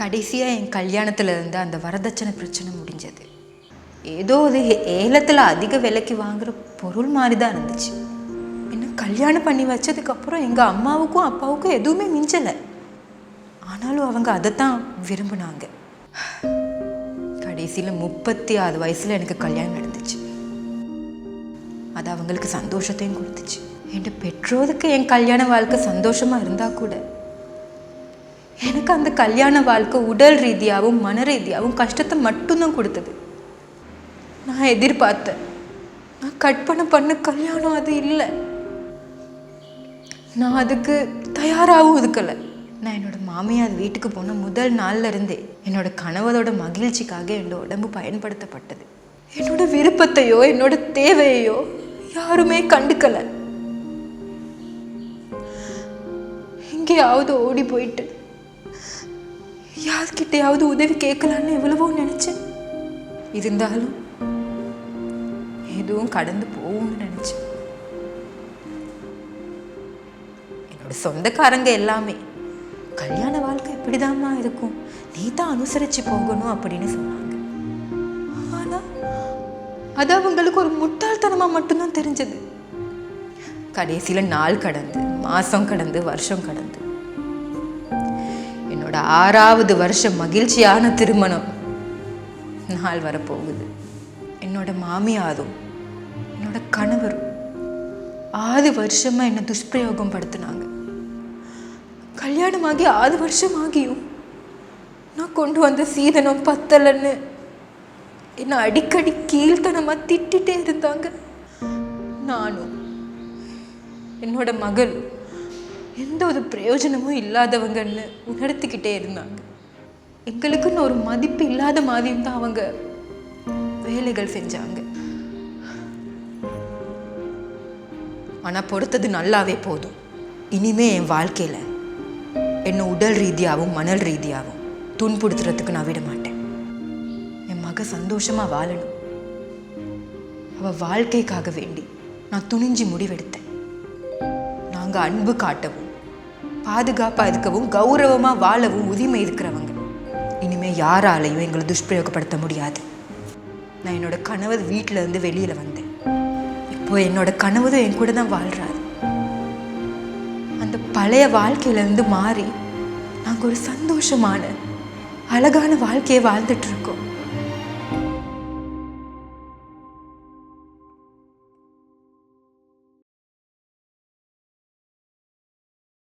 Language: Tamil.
கடைசியாக என் கல்யாணத்தில் இருந்து அந்த வரதட்சணை பிரச்சனை முடிஞ்சது. ஏதோ அது ஏலத்தில் அதிக விலைக்கு வாங்குகிற பொருள் மாதிரி தான் இருந்துச்சு. என்ன கல்யாணம் பண்ணி வச்சதுக்கப்புறம் எங்கள் அம்மாவுக்கும் அப்பாவுக்கும் எதுவுமே மிஞ்சலை. ஆனாலும் அவங்க அதைத்தான் விரும்பினாங்க. கடைசியில் முப்பத்தி ஆறு வயசில் எனக்கு கல்யாணம் நடந்துச்சு. அது அவங்களுக்கு சந்தோஷத்தையும் கொடுத்துச்சு. என் பெற்றோருக்கு என் கல்யாண வாழ்க்கை சந்தோஷமாக இருந்தால் கூட எனக்கு அந்த கல்யாண வாழ்க்கை உடல் ரீதியாகவும் மன ரீதியாகவும் கஷ்டத்தை மட்டும்தான் கொடுத்தது. நான் எதிர்பார்த்தேன். நான் கற்பனை பண்ண கல்யாணம் அது இல்லை. நான் அதுக்கு தயாராகவும் இருக்கலை. நான் என்னோட மாமியார் வீட்டுக்கு போன முதல் நாள்ல இருந்தே என்னோட கணவரோட மகிழ்ச்சிக்காக என்னோட உடம்பு பயன்படுத்தப்பட்டது. என்னோட விருப்பத்தையோ என்னோட தேவையோ யாருமே கண்டுக்கலை. எங்கேயாவது ஓடி போயிட்டு யார்கிட்டயாவது உதவி கேட்கலான்னு எவ்வளவோ நினைச்சேன். இருந்தாலும் எதுவும் கடந்து போகும்னு நினைச்சேன். என்னோட சொந்தக்காரங்க எல்லாமே கல்யாண வாழ்க்கை இப்படிதாம்மா இருக்கும். நீ தான் அனுசரிச்சு போகணும் அப்படின்னு சொன்னாங்க. ஆனா அது அவங்களுக்கு ஒரு முட்டாள்தனமா மட்டும்தான் தெரிஞ்சது. கடைசியில நாள் கடந்து மாசம் கடந்து வருஷம் கடந்து. என்னோட ஆறாவது வருஷம் மகிழ்ச்சியான திருமணம். நாள் வரப்போகுது. என்னோட மாமியாரும் என்னோட கணவரும் ஆறு வருஷமா என்னை துஷ்பிரயோகம் படுத்தினாங்க கல்யாணமாகி ஆறு வருஷம் ஆகியும் நான் கொண்டு வந்த சீதனம் பத்தலைன்னு என்னை அடிக்கடி கீழ்த்தனமாக திட்டிகிட்டே இருந்தாங்க. நானும் என்னோட மகள் எந்த ஒரு பிரயோஜனமும் இல்லாதவங்கன்னு உணர்த்திக்கிட்டே இருந்தாங்க. எங்களுக்குன்னு ஒரு மதிப்பு இல்லாத மாதிரியும் தான் அவங்க வேலைகள் செஞ்சாங்க. ஆனால் பொறுத்தது நல்லாவே போதும். இனிமே என் வாழ்க்கையில் என்னை உடல் ரீதியாகவும் மணல் ரீதியாகவும் துன்புறுத்துறதுக்கு நான் விட மாட்டேன். என் மக சந்தோஷமாக வாழணும். அவள் வாழ்க்கைக்காக வேண்டி நான் துணிஞ்சு முடிவெடுத்தேன். நாங்கள் அன்பு காட்டவும் பாதுகாப்பாக இருக்கவும் கௌரவமாக வாழவும் உரிமை இருக்கிறவங்க. இனிமேல் யாராலையும் எங்களை துஷ்பிரயோகப்படுத்த முடியாது. நான் என்னோட கணவர் வீட்டிலேருந்து இருந்து வெளியில வந்தேன். இப்போ என்னோட கணவரும் என் கூட தான் வாழ்றாரு. அந்த பழைய வாழ்க்கையிலேருந்து மாறி நாங்கள் ஒரு சந்தோஷமான அழகான வாழ்க்கையை வாழ்ந்துட்டுருக்கோம் இருக்கோம்.